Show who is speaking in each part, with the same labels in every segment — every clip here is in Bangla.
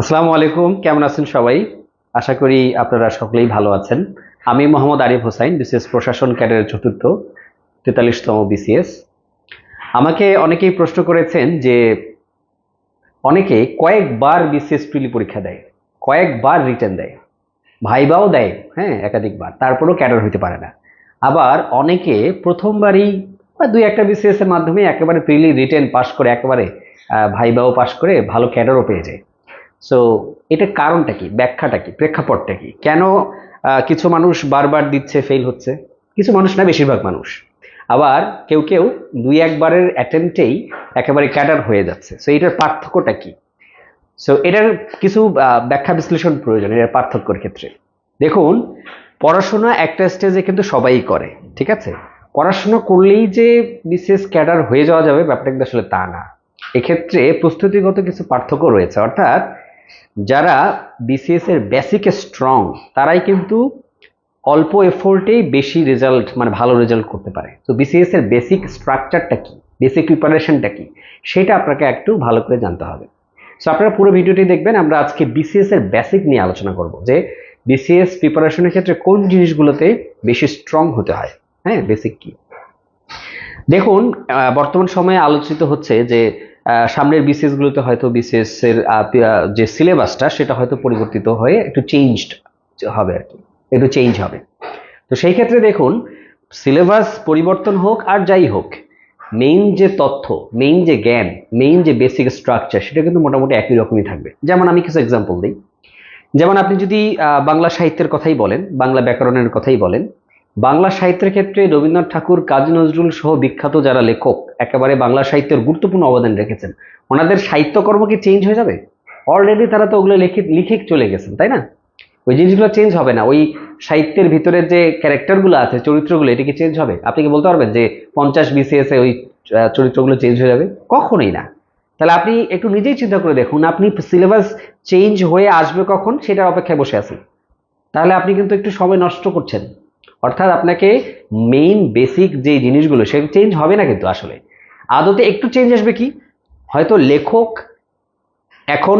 Speaker 1: আসসালামু আলাইকুম, কেমন আছেন সবাই? আশা করি আপনারা সকলেই ভালো আছেন। আমি মোহাম্মদ আরিফ হোসাইন, বিসিএস প্রশাসন ক্যাডারের চতুর্থ, তেতাল্লিশতম বিসিএস। আমাকে অনেকেই প্রশ্ন করেছেন যে অনেকে কয়েকবার বিসিএস প্রিলি পরীক্ষা দেয়, কয়েকবার রিটার্ন দেয়। ভাইবাও দেয় হ্যাঁ একাধিকবার। তারপরেও ক্যাডার হইতে পারে না। আবার অনেকে প্রথমবারই বা দুই একটা বিসিএস এর মাধ্যমে একেবারে প্রিলি রিটার্ন পাশ করে, একেবারে ভাইবাও পাশ করে, ভালো ক্যাডারও পেয়ে যায়। সো এটার কারণটা কি? ব্যাখ্যাটা কি? প্রেক্ষাপটটা কি? কেন কিছু মানুষ বারবার দিচ্ছে ফেল হচ্ছে? কিছু মানুষ না, বেশিরভাগ মানুষ। আবার কেউ কেউ দুই, একবারের অ্যাটেম্পটেই একেবারে ক্যাডার হয়ে যাচ্ছে। সো এটার পার্থক্যটা কি? সো এটার কিছু ব্যাখ্যা বিশ্লেষণ প্রয়োজন এটার পার্থক্যর ক্ষেত্রে। দেখুন, পড়াশোনা একটা স্টেজে কিন্তু সবাই করে, ঠিক আছে? পড়াশোনা করলেই যে বিশেষ ক্যাডার হয়ে যাওয়া যাবে, ব্যাপারটা কিন্তু আসলে তা না। এক্ষেত্রে প্রস্তুতিগত কিছু পার্থক্য রয়েছে। অর্থাৎ যারা বিসিএস এর বেসিকে স্ট্রং তারাই কিন্তু অল্প এফোর্টেই বেশি রেজাল্ট মানে ভালো রেজাল্ট করতে পারে। তো বিসিএস এর বেসিক স্ট্রাকচারটা কি? বেসিক প্রিপারেশনটা কি? সেটা আপনাকে একটু ভালো করে জানতে হবে। সো আপনারা পুরো ভিডিওটি দেখবেন, আমরা আজকে বিসিএস এর বেসিক নিয়ে আলোচনা করব, যে বিসিএস প্রিপারেশনের ক্ষেত্রে কোন জিনিসগুলোতে বেশি স্ট্রং হতে হয়। হ্যাঁ বেসিক কি? দেখুন বর্তমান সময়ে আলোচিত হচ্ছে যে সামনের বিসিএস গুলোতে হয়তো বিসিএস এর আহ, পি- আহ, যে সিলেবাসটা সেটা হয়তো পরিবর্তিত হয়ে একটু চেঞ্জড হবে আর কি একটু চেঞ্জ হবে। তো সেই ক্ষেত্রে দেখুন সিলেবাস পরিবর্তন হোক আর যাই হোক মেইন যে তথ্য মেইন যে জ্ঞান মেইন যে বেসিক স্ট্রাকচার সেটা কিন্তু মোটামুটি একই রকমই থাকবে। যেমন আমি কিছু এক্সাম্পল দিই। যেমন আপনি যদি বাংলা সাহিত্যের কথাই বলেন বাংলা ব্যাকরণের কথাই বলেন বাংলা সাহিত্যের ক্ষেত্রে রবীন্দ্রনাথ ঠাকুর, কাজী নজরুল সহ বিখ্যাত যারা লেখক, একেবারে বাংলা সাহিত্যের গুরুত্বপূর্ণ অবদান রেখেছেন। ওনাদের সাহিত্যকর্ম কি চেঞ্জ হয়ে যাবে? অলরেডি তারা তো ওগুলো লিখে লিখে চলে গেছেন, তাই না? ওই জিনিসগুলো চেঞ্জ হবে না। ওই সাহিত্যের ভিতরের যে ক্যারেক্টারগুলো আছে, চরিত্রগুলো, এটা কি চেঞ্জ হবে? আপনি কি বলতে পারবেন যে পঞ্চাশ বিসিএস ওই চরিত্রগুলো চেঞ্জ হয়ে যাবে? কখনোই না। তাহলে আপনি একটু নিজেই চিন্তা করে দেখুন, আপনি সিলেবাস চেঞ্জ হয়ে আসবে কখন? সেটার অপেক্ষায় বসে আছেন। তাহলে আপনি কিন্তু একটু সময় নষ্ট করছেন। অর্থাৎ আপনাকে মেইন বেসিক যে জিনিসগুলো সেগুলো চেঞ্জ হবে না কিন্তু আসলে। আদতে একটু চেঞ্জ আসবে কি? হয়তো লেখক এখন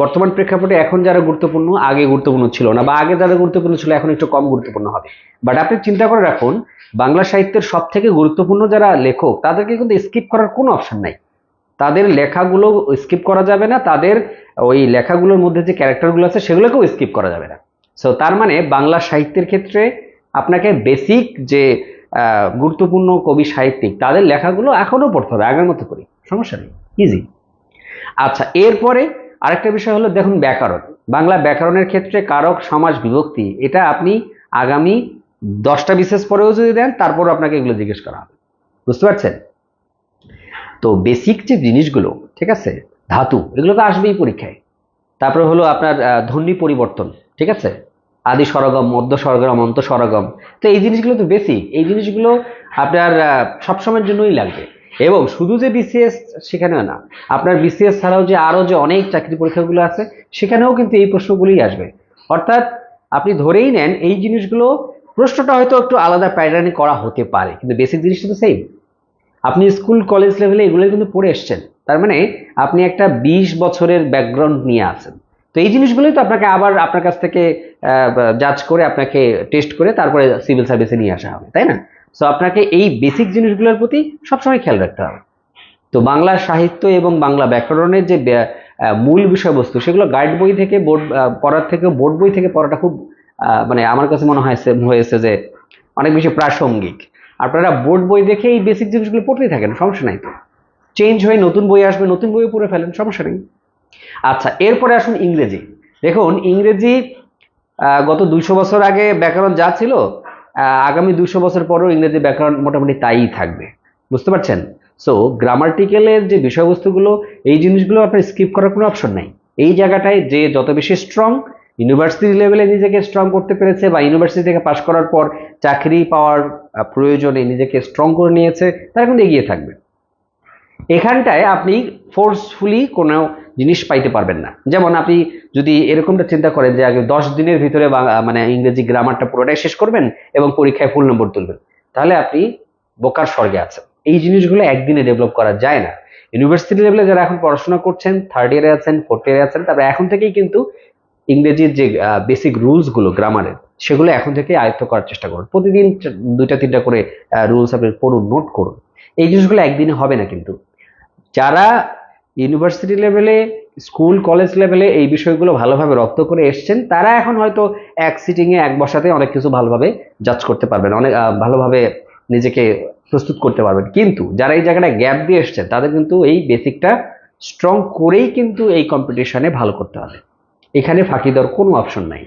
Speaker 1: বর্তমান প্রেক্ষাপটে এখন যারা গুরুত্বপূর্ণ, আগে গুরুত্বপূর্ণ ছিল না, বা আগে যারা গুরুত্বপূর্ণ ছিল, এখন একটু কম গুরুত্বপূর্ণ হবে। বাট আপনি চিন্তা করে রাখুন, বাংলা সাহিত্যের সব থেকে গুরুত্বপূর্ণ যারা লেখক, তাদেরকে কিন্তু স্কিপ করার কোনো অপশন নাই। তাদের লেখাগুলো স্কিপ করা যাবে না, তাদের ওই লেখাগুলোর মধ্যে যে ক্যারেক্টারগুলো আছে, সেগুলোকেও স্কিপ করা যাবে না। সো তার মানে বাংলা সাহিত্যের ক্ষেত্রে আপনাকে বেসিক যে গুরুত্বপূর্ণ কবি সাহিত্যিক, তাদের লেখাগুলো এখনও পড়তে হবে, আগের মতো করি, সমস্যা নেই ইজি আচ্ছা এরপরে আরেকটা বিষয় হলো, দেখুন ব্যাকরণ, বাংলা ব্যাকরণের ক্ষেত্রে কারক, সমাজ, বিভক্তি, এটা আপনি আগামী দশটা বিশেষ পরেও যদি দেন তারপর আপনাকে এগুলো জিজ্ঞেস করা হবে, বুঝতে পারছেন? তো বেসিক যে জিনিসগুলো, ঠিক আছে, ধাতু, এগুলো তো আসবেই পরীক্ষায়, তারপরে হলো আপনার ধ্বনি পরিবর্তন, ঠিক আছে? আদি স্বরগম মধ্য স্বরগম অন্ত স্বরগম তো এই জিনিসগুলো তো বেসিক এই জিনিসগুলো আপনার সবসময়ের জন্যই লাগবে। এবং শুধু যে বিসিএস সেখানেও না, আপনার বিসিএস ছাড়াও যে আরও যে অনেক চাকরি পরীক্ষাগুলো আছে, সেখানেও কিন্তু এই প্রশ্নগুলোই আসবে। অর্থাৎ আপনি ধরেই নেন, এই জিনিসগুলো, প্রশ্নটা হয়তো একটু আলাদা প্যাটার্নে করা হতে পারে, কিন্তু বেসিক জিনিসটা তো সেম আপনি স্কুল কলেজ লেভেলে এগুলো কিন্তু পড়ে এসছেন। তার মানে আপনি একটা বিশ বছরের ব্যাকগ্রাউন্ড নিয়ে আছেন। তো এই জিনিসগুলোই তো আপনাকে আবার আপনার কাছ থেকে জাজ করে আপনাকে টেস্ট করে তারপরে সিভিল সার্ভিসে নিয়ে আসা হবে, তাই না? সো আপনাকে এই বেসিক জিনিসগুলোর প্রতি সবসময় খেয়াল রাখতে হবে। তো বাংলা সাহিত্য এবং বাংলা ব্যাকরণের যে মূল বিষয়বস্তু, সেগুলো গাইড বই থেকে বোর্ড পড়ার থেকে বোর্ড বই থেকে পড়াটা খুব মানে আমার কাছে মনে হয়েছে হয়েছে যে অনেক বেশি প্রাসঙ্গিক। আপনারা বোর্ড বই দেখে এই বেসিক জিনিসগুলো পড়তেই থাকেন, সমস্যা নাই তো। চেঞ্জ হয়ে নতুন বই আসবে, নতুন বইও পড়ে ফেলেন, সমস্যা নেই। আচ্ছা এরপরে আসুন ইংরেজি। দেখুন, ইংরেজি গত দুশো বছর আগে ব্যাকরণ যা ছিল আগামী দুশো বছর পরেও ইংরেজি ব্যাকরণ মোটামুটি তাই থাকবে। বুঝতে পারছেন? সো গ্রামার্টিক্যালের যে বিষয়বস্তুগুলো, এই জিনিসগুলো আপনার স্কিপ করার কোনো অপশন নাই। এই জায়গাটায় যে যত বেশি স্ট্রং ইউনিভার্সিটি লেভেলে নিজেকে স্ট্রং করতে পেরেছে বা ইউনিভার্সিটি থেকে পাশ করার পর চাকরি পাওয়ার প্রয়োজনে নিজেকে স্ট্রং করে নিয়েছে, তারা কিন্তু এগিয়ে থাকবে। এখানটায় আপনি ফোর্সফুলি কোনো জিনিস পাইতে পারবেন না। যেমন আপনি যদি এরকমটা চিন্তা করেন যে আগে দশ দিনের ভিতরে মানে ইংরেজি গ্রামারটা পুরোটাই শেষ করবেন এবং পরীক্ষায় ফুল নম্বর তুলবেন, তাহলে আপনি বোকার স্বর্গে আছেন। এই জিনিসগুলো একদিনে ডেভেলপ করা যায় না। ইউনিভার্সিটি লেভেলে যারা এখন পড়াশোনা করছেন থার্ড ইয়ারে আছেন ফোর্থ ইয়ারে আছেন, তারপরে এখন থেকেই কিন্তু ইংরেজির যে বেসিক রুলসগুলো গ্রামারের সেগুলো এখন থেকে আয়ত্ত করার চেষ্টা করুন। প্রতিদিন দুইটা, তিনটা করে রুলস আপনি পড়ুন নোট করুন। এই জিনিসগুলো একদিনে হবে না কিন্তু। যারা ইউনিভার্সিটি লেভেলে স্কুল কলেজ লেভেলে এই বিষয়গুলো ভালোভাবে রপ্ত করে এসছেন। তারা এখন হয়তো এক সিটিংয়ে এক বসাতে অনেক কিছু ভালোভাবে জাজ করতে পারবেন, অনেক ভালোভাবে নিজেকে প্রস্তুত করতে পারবেন। কিন্তু যারা এই জায়গাটা গ্যাপ দিয়ে এসছেন, তাদের কিন্তু এই বেসিকটা স্ট্রং করেই কিন্তু এই কম্পিটিশনে ভালো করতে হবে। এখানে ফাঁকি দেওয়ার কোনো অপশন নাই।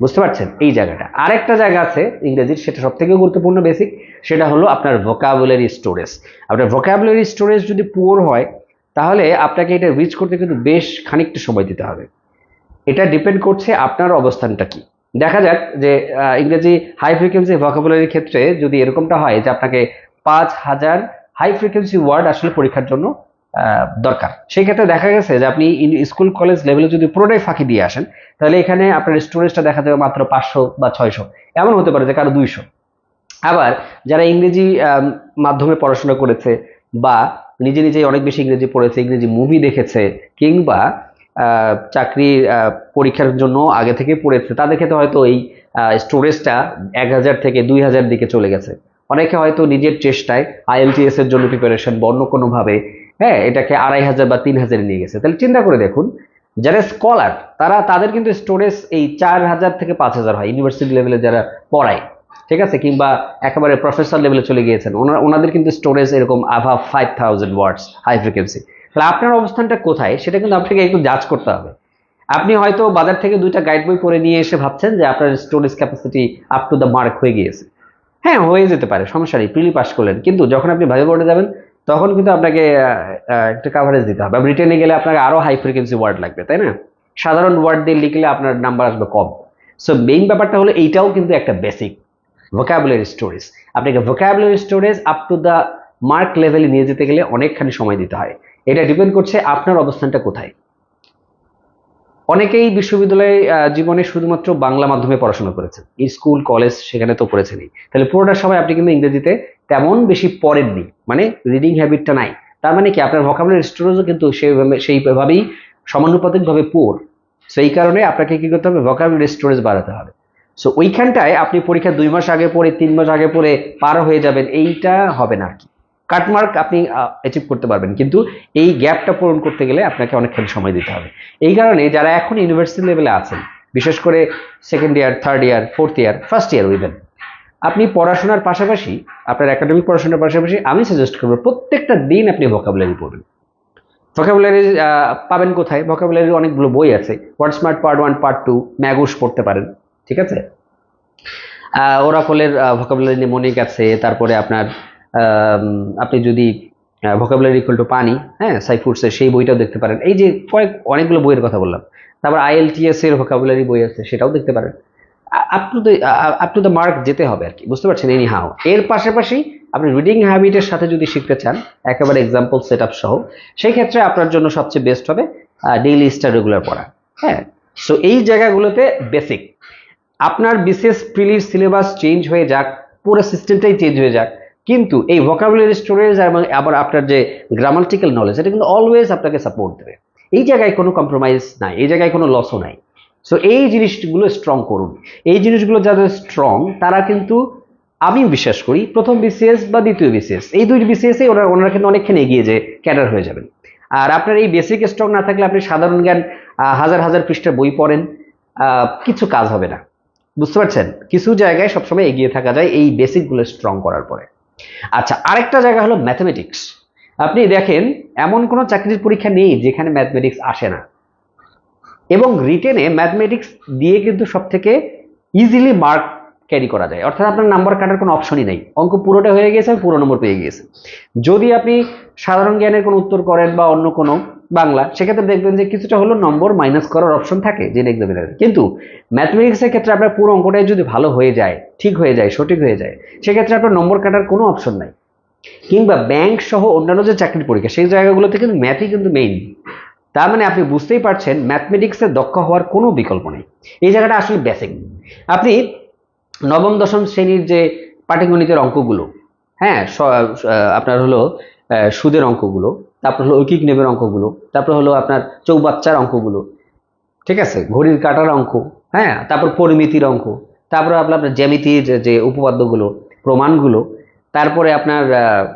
Speaker 1: বুঝতে পারছেন? এই জায়গাটা। আরেকটা জায়গা আছে ইংরেজির, সেটা সব থেকে গুরুত্বপূর্ণ বেসিক সেটা হলো আপনার ভোকাবুলারি স্টোরেজ আপনার ভোকাবুলারি স্টোরেজ যদি পুয়ার হয় তাহলে আপনাকে এটা রিচ করতে কিন্তু বেশ খানিকটা সময় দিতে হবে। এটা ডিপেন্ড করছে আপনার অবস্থানটা কি। দেখা যাক যে ইংরেজি হাই ফ্রিকোয়েন্সি ভোকাবুলারির ক্ষেত্রে যদি এরকমটা হয় যে আপনাকে পাঁচ হাজার হাই ফ্রিকোয়েন্সি ওয়ার্ড আসলে পরীক্ষার জন্য দরকার। সেই ক্ষেত্রে দেখা গেছে যে আপনি স্কুল কলেজ লেভেলে যদি পুরোটাই ফাঁকি দিয়ে আসেন, তাহলে এখানে আপনার স্টোরেজটা দেখা যাবে মাত্র পাঁচশো বা ছয়শো। এমন হতে পারে যে কারও দুইশো। আবার যারা ইংরেজি মাধ্যমে পড়াশোনা করেছে বা নিজে নিজেই অনেক বেশি ইংরেজি পড়েছে, ইংরেজি মুভি দেখেছে, কিংবা চাকরির পরীক্ষার জন্য আগে থেকে পড়েছে। তাদের ক্ষেত্রে হয়তো এই স্টোরেজটা এক হাজার থেকে দুই হাজার দিকে চলে গেছে। অনেকে হয়তো নিজের চেষ্টায় আইএলটিএস এর জন্য প্রিপারেশন বা অন্য কোনোভাবে হ্যাঁ এটাকে আড়াই হাজার বা তিন হাজারে নিয়ে গেছে। তাহলে চিন্তা করে দেখুন, যারা স্কলার তারা, তাদের কিন্তু স্টোরেজ এই চার হাজার থেকে পাঁচ হাজার হয় ইউনিভার্সিটি লেভেলে যারা পড়ায়। ঠিক আছে? কিংবা একেবারে প্রফেসর লেভেলে চলে গিয়েছেন। ওনার ওনাদের কিন্তু স্টোরেজ এরকম আভাব five thousand words high frequency তাহলে আপনার অবস্থানটা কোথায়? সেটা কিন্তু আপনাকে একটু জাজ করতে হবে। আপনি হয়তো বাজার থেকে দুইটা গাইড বই পড়ে নিয়ে এসে ভাবছেন যে আপনার storage capacity up to the mark হয়ে গিয়েছে। হ্যাঁ হয়ে যেতে পারে, সমস্যা নেই প্রিলি পাস করলেন। কিন্তু যখন আপনি ভাইভা বোর্ডে যাবেন, তখন কিন্তু আপনাকে একটা কাভারেজ দিতে হবে। ব্রিটেনে গেলে আপনাকে আরও হাই ফ্রিকোয়েন্সি ওয়ার্ড লাগবে, তাই না? সাধারণ ওয়ার্ড দিয়ে লিখলে আপনার নাম্বার আসবে কম। সো মেইন ব্যাপারটা হলো এইটাও কিন্তু একটা বেসিক ভোকাবুলারি স্টোরেজ আপনাকে vocabulary storage up to the mark লেভেলে নিয়ে যেতে গেলে অনেকখানি সময় দিতে হয়। এটা ডিপেন্ড করছে আপনার অবস্থানটা কোথায়। অনেকেই বিশ্ববিদ্যালয়ে জীবনে শুধুমাত্র বাংলা মাধ্যমে পড়াশোনা করেছেন। স্কুল, কলেজ সেখানে তো করেছেনই তাহলে পুরোটা সময় আপনি কিন্তু ইংরেজিতে তেমন বেশি পড়েননি। মানে রিডিং হ্যাবিটটা নাই। তার মানে কি? আপনার ভোকাবুলারি স্টোরেজও কিন্তু সেইভাবে, সেইভাবেই সমানুপাতিকভাবে পোর সেই কারণে আপনাকে কি করতে হবে? ভোকাবুলারি স্টোরেজ বাড়াতে হবে। সো ওইখানটায় আপনি পরীক্ষা দুই মাস আগে পড়ে, তিন মাস আগে পড়ে পার হয়ে যাবেন, এইটা হবে না আর কি। কাটমার্ক আপনি অ্যাচিভ করতে পারবেন, কিন্তু এই গ্যাপটা পূরণ করতে গেলে আপনাকে অনেকখানি সময় দিতে হবে। এই কারণে যারা এখন ইউনিভার্সিটি লেভেলে আছেন, বিশেষ করে second year third year fourth year first year উইভেন আপনি পড়াশোনার পাশাপাশি, আপনার একাডেমিক পড়াশোনার পাশাপাশি, আমি সাজেস্ট করব প্রত্যেকটা দিন আপনি ভোকাবুলারি পড়বেন। ভোকাবুলারি পাবেন কোথায়? ভোকাবুলারির অনেকগুলো বই আছে। Word smart part one part two Magoosh পড়তে পারেন। ঠিক আছে? ওরাকলের ভোকাবুলারি নিমোনিক আছে তারপরে আপনার আপনি যদি ভোকাবুলারি ইকুয়াল টু পানি হ্যাঁ সাইফুডসের সেই বইটাও দেখতে পারেন। এই যে কয়েক, অনেকগুলো বইয়ের কথা বললাম। তারপর আইএলটিএস এর ভোকাবুলারি বই আছে, সেটাও দেখতে পারেন। Up to the up to the mark যেতে হবে আর কি, বুঝতে পারছেন? এনি হাও এর পাশাপাশি আপনি রিডিং হ্যাবিটের সাথে যদি শিখতে চান, একেবারে এক্সাম্পল সেট আপ সহ, সেই ক্ষেত্রে আপনার জন্য সবচেয়ে বেস্ট হবে ডেইলি স্টার রেগুলার পড়া হ্যাঁ। সো এই জায়গাগুলোতে বেসিক আপনার বিশেষ প্রিলির সিলেবাস চেঞ্জ হয়ে যাক, পুরো সিস্টেমটাই চেঞ্জ হয়ে যাক। কিন্তু এই ভোকাবুলারি স্টোরেজ এবং আবার আপনার যে গ্রামাটিক্যাল নলেজ এটা কিন্তু অলওয়েজ আপনাকে সাপোর্ট দেবে। এই জায়গায় কোনো কম্প্রোমাইজ নাই, এই জায়গায় কোনো লসও নাই। সো এই জিনিসগুলো স্ট্রং করুন। এই জিনিসগুলো যাদের স্ট্রং তারা কিন্তু আমি বিশ্বাস করি প্রথম বিসিএস বা দ্বিতীয় বিসিএস, এই দুই বিসিএস ওরা, ওনারা কিন্তু অনেকখানি এগিয়ে যে ক্যাডার হয়ে যাবেন। আর আপনার এই বেসিক স্ট্রং না থাকলে আপনি সাধারণ জ্ঞান হাজার হাজার পৃষ্ঠার বই পড়েন কিছু কাজ হবে না। বুঝতে পারছেন? কিছু জায়গায় সবসময় এগিয়ে থাকা যায় এই বেসিকগুলো স্ট্রং করার পরে। আচ্ছা আরেকটা জায়গা হলো ম্যাথমেটিক্স আপনি দেখেন, এমন কোনো চাকরির পরীক্ষা নেই যেখানে ম্যাথমেটিক্স আসে না। এবং রিটেনে ম্যাথমেটিক্স দিয়ে কিন্তু সব থেকে ইজিলি মার্ক ক্যারি করা যায়। অর্থাৎ আপনার নাম্বার কাটার কোনো অপশনই নেই। অঙ্ক পুরোটা হয়ে গেছে পুরো নম্বর পেয়ে গিয়েছে। যদি আপনি সাধারণ জ্ঞানের কোনো উত্তর করেন বা অন্য কোনো বাংলা, সেক্ষেত্রে দেখবেন যে কিছুটা হলো নম্বর মাইনাস করার অপশন থাকে যে এক্সামিনারে কিন্তু ম্যাথমেটিক্সের ক্ষেত্রে আপনার পুরো অঙ্কটাই যদি ভালো হয়ে যায়, ঠিক হয়ে যায়, সঠিক হয়ে যায়, সেক্ষেত্রে আপনার নম্বর কাটার কোনো অপশন নাই। কিংবা ব্যাংক সহ অন্যান্য যে চাকরির পরীক্ষা, সেই জায়গাগুলোতে কিন্তু ম্যাথই কিন্তু মেইন তার মানে আপনি বুঝতেই পারছেন ম্যাথমেটিক্সে দক্ষ হওয়ার কোনো বিকল্প নেই। এই জায়গাটা আসলে বেসিক আপনি নবম, দশম শ্রেণির যে পাটিগণিতের অঙ্কগুলো হ্যাঁ আপনার হলো সুদের অঙ্কগুলো তারপর হলো ঐকিক নেবের অঙ্কগুলো, তারপর হলো আপনার চৌবাচ্চার অঙ্কগুলো, ঠিক আছে? ঘড়ির কাটার অঙ্ক হ্যাঁ? তারপর পরিমিতির অঙ্ক, তারপরে আপনার আপনার জ্যামিতির যে- উপপাদ্যগুলো, প্রমাণগুলো, তারপরে আপনার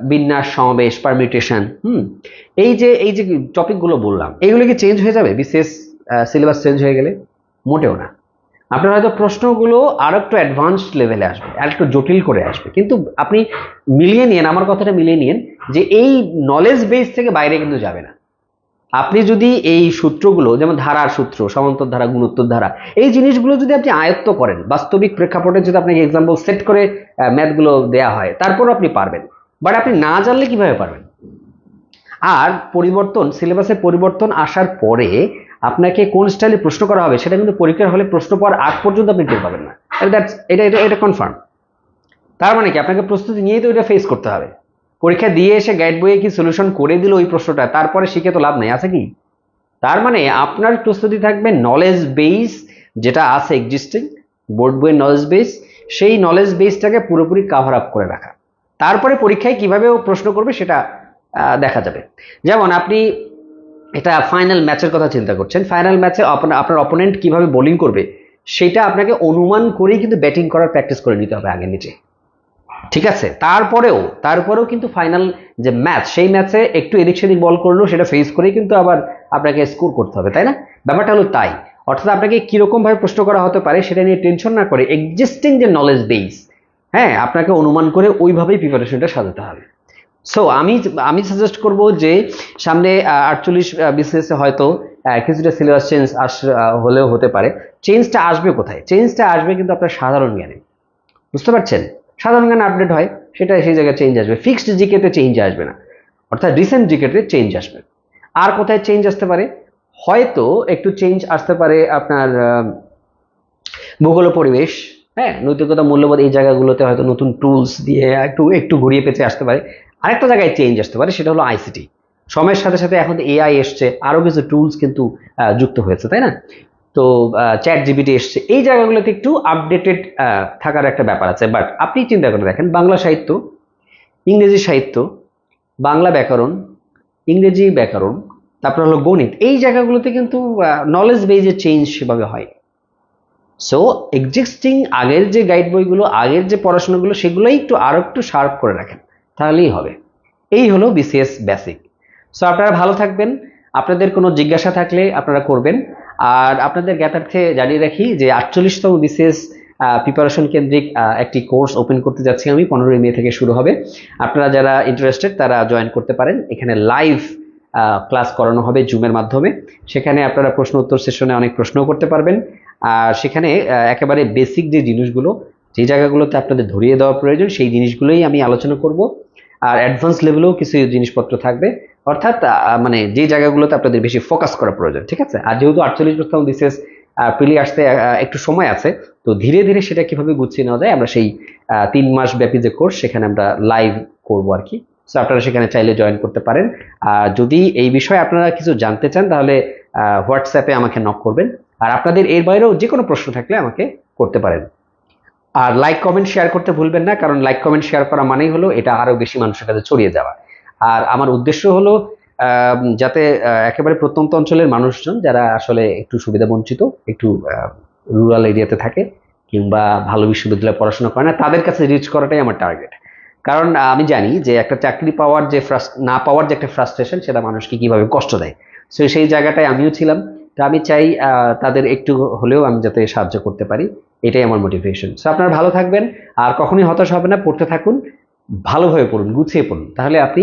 Speaker 1: বিন্যাস, সমাবেশ পারমিউটেশন হুম? এই যে এই যে টপিকগুলো বললাম এইগুলো কি চেঞ্জ হয়ে যাবে? বিশেষ সিলেবাস চেঞ্জ হয়ে গেলে? মোটেও না। আপনার হয়তো প্রশ্নগুলো আর একটু অ্যাডভান্স লেভেলে আসবে আর একটু জটিল করে আসবে। কিন্তু আপনি মিলিয়ে নিন আমার কথাটা মিলিয়ে নিন যে এই নলেজ বেস থেকে বাইরে কিন্তু যাবে না। আপনি যদি এই সূত্রগুলো, যেমন ধারার সূত্র সমান্তর ধারা গুণোত্তর ধারা এই জিনিসগুলো যদি আপনি আয়ত্ত করেন, বাস্তবিক প্রেক্ষাপটে যদি আপনাকে এক্সাম্পল সেট করে ম্যাথগুলো দেয়া হয় তারপর আপনি পারবেন। বাট আপনি না জানলে কীভাবে পারবেন? আর পরিবর্তন সিলেবাসে পরিবর্তন আসার পরে আপনাকে কোন স্টাইলে প্রশ্ন করা হবে সেটা কিন্তু পরীক্ষার হলে প্রশ্ন পাওয়ার আগ পর্যন্ত আপনি টের পাবেন না। এটা এটা এটা এটা কনফার্ম তার মানে কি? আপনাকে প্রস্তুতি নিয়েই তো এটা ফেস করতে হবে। পরীক্ষা দিয়ে এসে গাইড বইয়ে কি সলিউশন করে দিল ওই প্রশ্নটা? তারপরে শিখে তো লাভ নেই। আছে কি? তার মানে আপনার প্রস্তুতি থাকবে নলেজ বেস যেটা আছে এক্সিস্টিং বোর্ড বইয়ের নলেজ বেস সেই নলেজ বেসটাকে পুরোপুরি কাভার আপ করে রাখা। তারপরে পরীক্ষায় কীভাবে ও প্রশ্ন করবে সেটা দেখা যাবে। যেমন আপনি এটা ফাইনাল ম্যাচের কথা চিন্তা করছেন। ফাইনাল ম্যাচে আপনার অপোনেন্ট কীভাবে বোলিং করবে, সেটা আপনাকে অনুমান করেই কিন্তু ব্যাটিং করার প্র্যাকটিস করে নিতে হবে আগে নিচে ঠিক আছে? তারপরেও তারপরেও কিন্তু ফাইনাল যে ম্যাচ সেই ম্যাচে একটু এদিক সেদিক বল করলেও সেটা ফেস করেই কিন্তু আবার আপনাকে স্কোর করতে হবে, তাই না? ব্যাপারটা হলো তাই। অর্থাৎ আপনাকে কীরকম ভাবে প্রশ্ন করা হতে পারে, সেটা নিয়ে টেনশন না করে এক্সিস্টিং যে নলেজ বেস হ্যাঁ আপনাকে অনুমান করে ওইভাবেই প্রিপারেশনটা সাজাতে হবে। সো আমি আমি সাজেস্ট করব যে, সামনে আটচল্লিশ বিসিএসে হয়তো কিছুটা সিলেবাস চেঞ্জ আস হলেও হতে পারে। চেঞ্জটা আসবে কোথায়? চেঞ্জটা আসবে কিন্তু আপনার সাধারণ জ্ঞানে। বুঝতে পারছেন? সাধারণ জ্ঞান আপডেট হয়, সেটা সেই জায়গায় চেঞ্জ আসবে। ফিক্সড জিকেতে চেঞ্জ আসবে না। অর্থাৎ রিসেন্ট জিকেতে চেঞ্জ আসবে। আর কোথায় চেঞ্জ আসতে পারে? হয়তো একটু চেঞ্জ আসতে পারে আপনার ভূগোল পরিবেশ। হ্যাঁ নৈতিকতা, মূল্যবোধ এই জায়গাগুলোতে হয়তো নতুন টুলস দিয়ে একটু একটু ঘুরিয়ে পেঁচে আসতে পারে। আরেকটা জায়গায় চেঞ্জ আসতে পারে, সেটা হলো আইসিটি সময়ের সাথে সাথে এখন এআই এসছে আরও কিছু টুলস কিন্তু যুক্ত হয়েছে, তাই না? তো চ্যাট জিবিটি এসছে। এই জায়গাগুলোতে একটু আপডেটেড থাকার একটা ব্যাপার আছে। বাট আপনি চিন্তা করে দেখেন, বাংলা সাহিত্য, ইংরেজি সাহিত্য, বাংলা ব্যাকরণ, ইংরেজি ব্যাকরণ, তারপর হলো গণিত, এই জায়গাগুলোতে কিন্তু নলেজ বেজে চেঞ্জ সেভাবে হয়। সো এক্সিস্টিং আগের যে গাইড বইগুলো, আগের যে পড়াশোনাগুলো, সেগুলোই একটু আরও একটু শার্প করে রাখেন। তাহলেই হবে। এই হলো বিসিএস বেসিক সো আপনারা ভালো থাকবেন, আপনাদের কোনো জিজ্ঞাসা থাকলে আপনারা করবেন। আর আপনাদের জ্ঞাতার্থে জানিয়ে রাখি যে আটচল্লিশতম বিসিএস প্রিপারেশন কেন্দ্রিক একটি কোর্স ওপেন করতে যাচ্ছি আমি, পনেরোই মে থেকে শুরু হবে। আপনারা যারা ইন্টারেস্টেড তারা জয়েন করতে পারেন। এখানে লাইভ ক্লাস করানো হবে জুমের মাধ্যমে। সেখানে আপনারা প্রশ্ন উত্তর সেশনে অনেক প্রশ্নও করতে পারবেন। আর সেখানে একেবারে বেসিক যে জিনিসগুলো যে জায়গাগুলোতে আপনাদের ধরিয়ে দেওয়া প্রয়োজন, সেই জিনিসগুলোই আমি আলোচনা করব। আর অ্যাডভান্স লেভেলেও কিছু জিনিসপত্র থাকবে। অর্থাৎ মানে যে জায়গাগুলোতে আপনাদের বেশি ফোকাস করা প্রয়োজন, ঠিক আছে? আর যেহেতু আটচল্লিশ প্রথম বিশেষ পিলি আসতে একটু সময় আছে, তো ধীরে ধীরে সেটা কীভাবে গুছিয়ে নেওয়া যায়, আমরা সেই তিন মাস ব্যাপী যে কোর্স সেখানে আমরা লাইভ করব আর কি। সো আপনারা সেখানে চাইলে জয়েন করতে পারেন। আর যদি এই বিষয়ে আপনারা কিছু জানতে চান, তাহলে হোয়াটসঅ্যাপে আমাকে নক করবেন। আর আপনাদের এর বাইরেও যে কোনো প্রশ্ন থাকলে আমাকে করতে পারেন। আর লাইক কমেন্ট শেয়ার করতে ভুলবেন না, কারণ লাইক কমেন্ট শেয়ার করা মানেই হলো এটা আরও বেশি মানুষের কাছে ছড়িয়ে যাওয়া। আর আমার উদ্দেশ্য হলো যাতে একেবারে প্রত্যন্ত অঞ্চলের মানুষজন যারা আসলে একটু সুবিধা বঞ্চিত, একটু রুরাল এরিয়াতে থাকে, কিংবা ভালো বিশ্ববিদ্যালয়ে পড়াশোনা করে না, তাদের কাছে রিচ করাটাই আমার টার্গেট কারণ আমি জানি যে একটা চাকরি পাওয়ার যে ফ্রাস্ট না পাওয়ার যে একটা ফ্রাস্ট্রেশন সেটা মানুষকে কীভাবে কষ্ট দেয়। সো সেই জায়গাটায় আমিও ছিলাম। তো আমি চাই তাদের একটু হলেও আমি যাতে সাহায্য করতে পারি। এটাই আমার মোটিভেশন সো আপনারা ভালো থাকবেন, আর কখনোই হতাশ হবে না, পড়তে থাকুন, ভালোভাবে পড়ুন, গুছিয়ে পড়ুন। তাহলে আপনি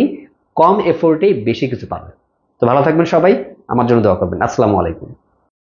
Speaker 1: কম এফোর্টেই বেশি কিছু পাবেন। তো ভালো থাকবেন সবাই, আমার জন্য দোয়া করবেন। আসসালামু আলাইকুম।